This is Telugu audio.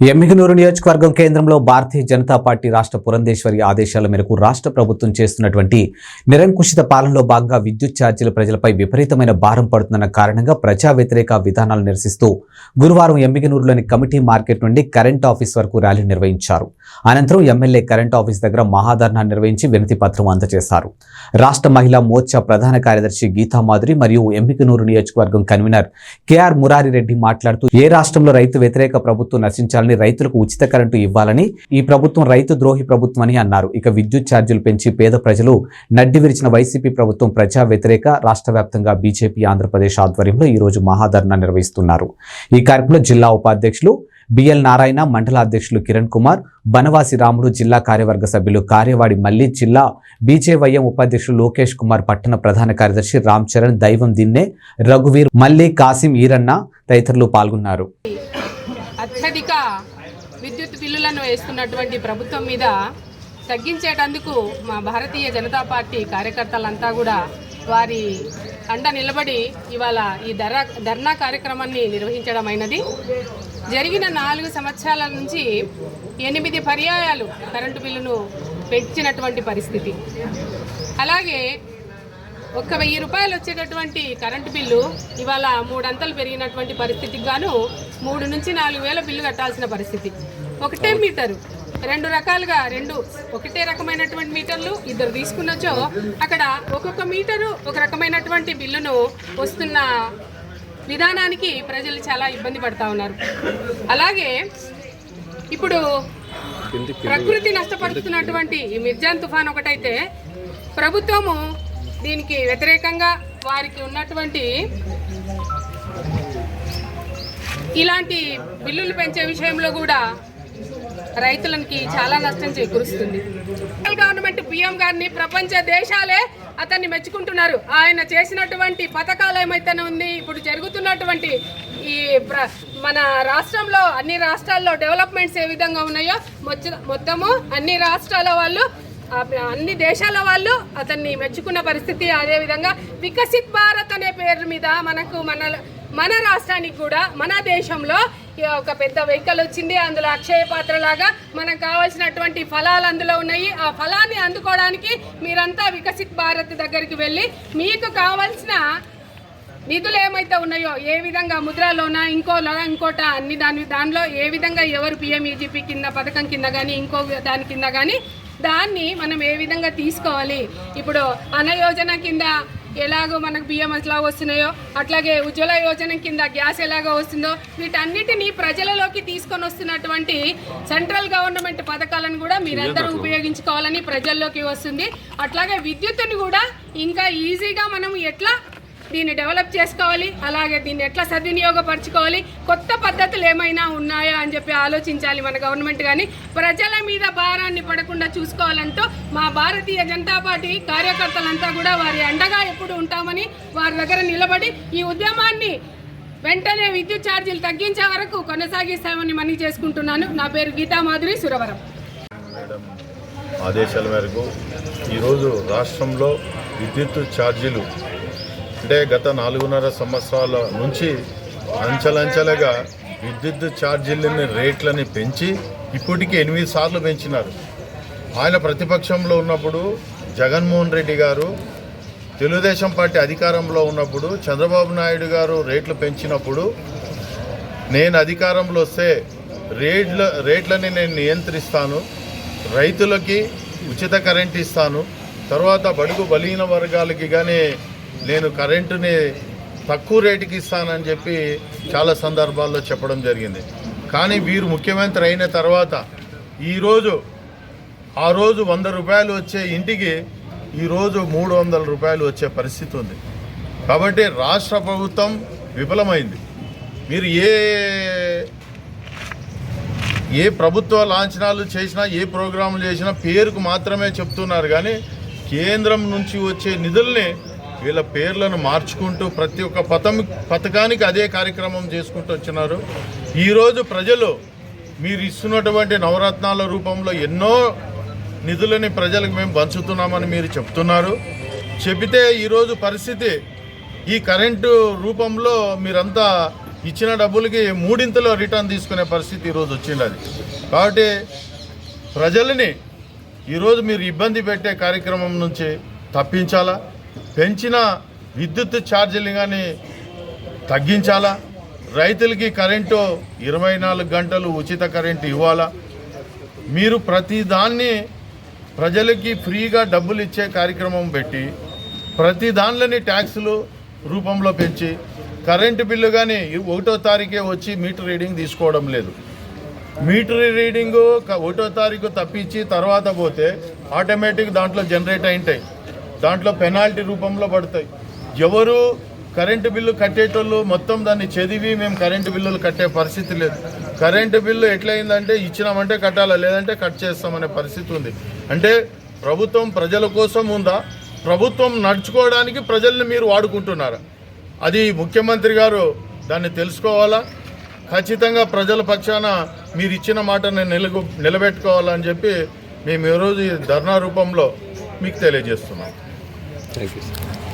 ఎమ్మిగనూరు నియోజకవర్గం కేంద్రంలో భారతీయ జనతా పార్టీ రాష్ట్ర పురంధేశ్వరి ఆదేశాల మేరకు రాష్ట్ర ప్రభుత్వం చేస్తున్నటువంటి నిరంకుశిత పాలనలో భాగంగా విద్యుత్ ఛార్జీలు ప్రజలపై విపరీతమైన భారం పడుతున్న కారణంగా ప్రజా వ్యతిరేక విధానాలు నిరసిస్తూ గురువారం ఎమ్మిగనూరులోని కమిటీ మార్కెట్ నుండి కరెంట్ ఆఫీస్ వరకు ర్యాలీ నిర్వహించారు. అనంతరం ఎమ్మెల్యే కరెంట్ ఆఫీస్ దగ్గర మహాధర్నా నిర్వహించి వినతి పత్రం అందజేశారు. రాష్ట్ర మహిళా మోర్చా ప్రధాన కార్యదర్శి గీతామాధురి మరియు ఎమ్మిగనూరు నియోజకవర్గం కన్వీనర్ కెఆర్ మురారి రెడ్డి మాట్లాడుతూ ఏ రాష్ట్రంలో రైతు వ్యతిరేక ప్రభుత్వం నశించాలని రైతులకు ఉచిత కరెంటు ఇవ్వాలని ఈ ప్రభుత్వం రైతు ద్రోహి ప్రభుత్వం అని అన్నారు. ఇక విద్యుత్ ఛార్జీలు పెంచి పేద ప్రజలు నడ్డి విరిచిన వైసీపీ ప్రభుత్వం ప్రజా వ్యతిరేక రాష్ట్ర వ్యాప్తంగా బీజేపీ ఆంధ్రప్రదేశ్ ఆధ్వర్యంలో ఈ రోజు మహాధర్నా నిర్వహిస్తున్నారు. ఈ కార్యక్రమంలో జిల్లా ఉపాధ్యక్షులు బిఎల్ నారాయణ మండల అధ్యక్షులు కిరణ్ కుమార్ బనవాసి రాముడు జిల్లా కార్యవర్గ సభ్యులు కార్యవాడి మల్లి జిల్లా బీజేవైఎం ఉపాధ్యక్షులు లోకేష్ కుమార్ పట్టణ ప్రధాన కార్యదర్శి రామ్ చరణ్ దైవం దిన్నే రఘువీర్ మల్లి కాసిం ఈరన్న తదితరులు పాల్గొన్నారు. అత్యధిక విద్యుత్ బిల్లులను వేస్తున్నటువంటి ప్రభుత్వం మీద తగ్గించేటందుకు మా భారతీయ జనతా పార్టీ కార్యకర్తలంతా కూడా వారి అండ నిలబడి ఇవాళ ఈ ధర ధర్నా కార్యక్రమాన్ని నిర్వహించడం అయినది. జరిగిన నాలుగు సంవత్సరాల నుంచి ఎనిమిది పర్యాయాలు కరెంటు బిల్లును పెంచినటువంటి పరిస్థితి. అలాగే ఒక్క వెయ్యి రూపాయలు వచ్చేటటువంటి కరెంటు బిల్లు ఇవాళ మూడంతలు పెరిగినటువంటి పరిస్థితికి గాను మూడు నుంచి నాలుగు వేల బిల్లు కట్టాల్సిన పరిస్థితి. ఒకటే మీటరు. రెండు రకాలుగా రెండు ఒకటే రకమైనటువంటి మీటర్లు ఇద్దరు తీసుకున్నచో అక్కడ ఒక్కొక్క మీటరు ఒక రకమైనటువంటి బిల్లును వస్తున్న విధానానికి ప్రజలు చాలా ఇబ్బంది పడతా ఉన్నారు. అలాగే ఇప్పుడు ప్రకృతి నష్టపరుస్తున్నటువంటి ఈ మిర్జాన్ తుఫాన్ ఒకటైతే ప్రభుత్వము దీనికి వ్యతిరేకంగా వారికి ఉన్నటువంటి ఇలాంటి బిల్లులు పెంచే విషయంలో కూడా రైతులకి చాలా నష్టం చేకూరుస్తుంది. గవర్నమెంట్ పిఎం గారిని ప్రపంచ దేశాలే అతన్ని మెచ్చుకుంటున్నారు. ఆయన చేసినటువంటి పథకాలు ఏమైతేనే ఉంది ఇప్పుడు జరుగుతున్నటువంటి ఈ ప్ర- మన రాష్ట్రంలో అన్ని రాష్ట్రాల్లో డెవలప్మెంట్స్ ఏ విధంగా ఉన్నాయో మొత్తము అన్ని రాష్ట్రాల వాళ్ళు అన్ని దేశాల వాళ్ళు అతన్ని మెచ్చుకున్న పరిస్థితి అదేవిధంగా వికసిత్ భారత్ అనే పేరు మీద మనకు మన మన రాష్ట్రానికి కూడా మన దేశంలో ఒక పెద్ద వెహికల్ వచ్చింది. అందులో అక్షయ పాత్ర లాగా మనకు కావాల్సినటువంటి ఫలాలు అందులో ఉన్నాయి. ఆ ఫలాన్ని అందుకోవడానికి మీరంతా వికసిత్ భారత్ దగ్గరికి వెళ్ళి మీకు కావాల్సిన నిధులు ఏమైతే ఉన్నాయో ఏ విధంగా ముద్రలోనా ఇంకో ఇంకోట అన్ని దాని దానిలో ఏ విధంగా ఎవరు పిఎంఈజీపీ కింద పథకం కింద కానీ ఇంకో దాని కింద కానీ దాన్ని మనం ఏ విధంగా తీసుకోవాలి? ఇప్పుడు అన్న యోజన కింద ఎలాగో మనకు బియ్యం ఎట్లా వస్తున్నాయో అట్లాగే ఉజ్వల యోజన కింద గ్యాస్ ఎలాగో వస్తుందో వీటన్నిటిని ప్రజలలోకి తీసుకొని వస్తున్నటువంటి సెంట్రల్ గవర్నమెంట్ పథకాలను కూడా మీరందరూ ఉపయోగించుకోవాలని ప్రజల్లోకి వస్తుంది. అట్లాగే విద్యుత్తుని కూడా ఇంకా ఈజీగా మనం ఎట్లా దీన్ని డెవలప్ చేసుకోవాలి అలాగే దీన్ని ఎట్లా సద్వినియోగపరచుకోవాలి కొత్త పద్ధతులు ఏమైనా ఉన్నాయా అని చెప్పి ఆలోచించాలి మన గవర్నమెంట్ కానీ ప్రజల మీద భారాన్ని పడకుండా చూసుకోవాలంటూ మా భారతీయ జనతా పార్టీ కార్యకర్తలంతా కూడా వారి అండగా ఎప్పుడు ఉంటామని వారి దగ్గర నిలబడి ఈ ఉద్యమాన్ని వెంటనే విద్యుత్ ఛార్జీలు తగ్గించే వరకు కొనసాగిస్తామని మనీ చేసుకుంటున్నాను. నా పేరు గీతా మాధురి సురవరం. ఆదేశాల మేరకు ఈరోజు రాష్ట్రంలో విద్యుత్ ఛార్జీలు అంటే గత నాలుగున్నర సంవత్సరాల నుంచి అంచెలంచెలుగా విద్యుత్ ఛార్జీలని రేట్లని పెంచి ఇప్పటికీ ఎనిమిది సార్లు పెంచినారు. ఆయన ప్రతిపక్షంలో ఉన్నప్పుడు జగన్మోహన్ రెడ్డి గారు తెలుగుదేశం పార్టీ అధికారంలో ఉన్నప్పుడు చంద్రబాబు నాయుడు గారు రేట్లు పెంచినప్పుడు నేను అధికారంలో వస్తే రేట్ల రేట్లని నేను నియంత్రిస్తాను రైతులకి ఉచిత కరెంట్ ఇస్తాను తర్వాత బడుగు బలహీన వర్గాలకి కానీ నేను కరెంటుని తక్కువ రేటుకి ఇస్తానని చెప్పి చాలా సందర్భాల్లో చెప్పడం జరిగింది. కానీ వీరు ముఖ్యమంత్రి అయిన తర్వాత ఈరోజు ఆ రోజు వంద రూపాయలు వచ్చే ఇంటికి ఈరోజు మూడు వందల రూపాయలు వచ్చే పరిస్థితి ఉంది. కాబట్టి రాష్ట్ర ప్రభుత్వం విఫలమైంది. మీరు ఏ ఏ ప్రభుత్వ లాంఛనాలు చేసినా ఏ ప్రోగ్రాములు చేసినా పేరుకు మాత్రమే చెప్తున్నారు. కానీ కేంద్రం నుంచి వచ్చే నిధుల్ని వీళ్ళ పేర్లను మార్చుకుంటూ ప్రతి ఒక్క పథం పథకానికి అదే కార్యక్రమం చేసుకుంటూ వచ్చినారు. ఈరోజు ప్రజలు మీరు ఇస్తున్నటువంటి నవరత్నాల రూపంలో ఎన్నో నిధులని ప్రజలకు మేము పంచుతున్నామని మీరు చెప్తున్నారు. చెబితే ఈరోజు పరిస్థితి ఈ కరెంటు రూపంలో మీరంతా ఇచ్చిన డబ్బులకి మూడింతలో రిటర్న్ తీసుకునే పరిస్థితి ఈరోజు వచ్చింది అది. కాబట్టి ప్రజలని ఈరోజు మీరు ఇబ్బంది పెట్టే కార్యక్రమం నుంచి తప్పించాలా? పెంచిన విద్యుత్ ఛార్జీలు కానీ తగ్గించాలా? రైతులకి కరెంటు ఇరవై నాలుగు గంటలు ఉచిత కరెంటు ఇవ్వాలా? మీరు ప్రతిదాన్ని ప్రజలకి ఫ్రీగా డబ్బులు ఇచ్చే కార్యక్రమం పెట్టి ప్రతి దానిలోని ట్యాక్సులు రూపంలో పెంచి కరెంటు బిల్లు కానీ ఒకటో తారీఖే వచ్చి మీటర్ రీడింగ్ తీసుకోవడం లేదు. మీటర్ రీడింగు ఒకటో తారీఖు తప్పించి తర్వాత పోతే ఆటోమేటిక్ దాంట్లో జనరేట్ అయింటాయి దాంట్లో పెనాల్టీ రూపంలో పడతాయి. ఎవరు కరెంటు బిల్లు కట్టేటోళ్ళు మొత్తం దాన్ని చదివి మేము కరెంటు బిల్లులు కట్టే పరిస్థితి లేదు. కరెంటు బిల్లు ఎట్లయిందంటే ఇచ్చినామంటే కట్టాలా లేదంటే కట్ చేస్తామనే పరిస్థితి ఉంది. అంటే ప్రభుత్వం ప్రజల కోసం ఉందా? ప్రభుత్వం నడుచుకోవడానికి ప్రజల్ని మీరు వాడుకుంటున్నారా? అది ముఖ్యమంత్రి గారు దాన్ని తెలుసుకోవాలా? ఖచ్చితంగా ప్రజల పక్షాన మీరు ఇచ్చిన మాటని నిలబెట్టుకోవాలని చెప్పి మేము ఈరోజు ధర్నా రూపంలో మీకు తెలియజేస్తున్నాం. Thank you.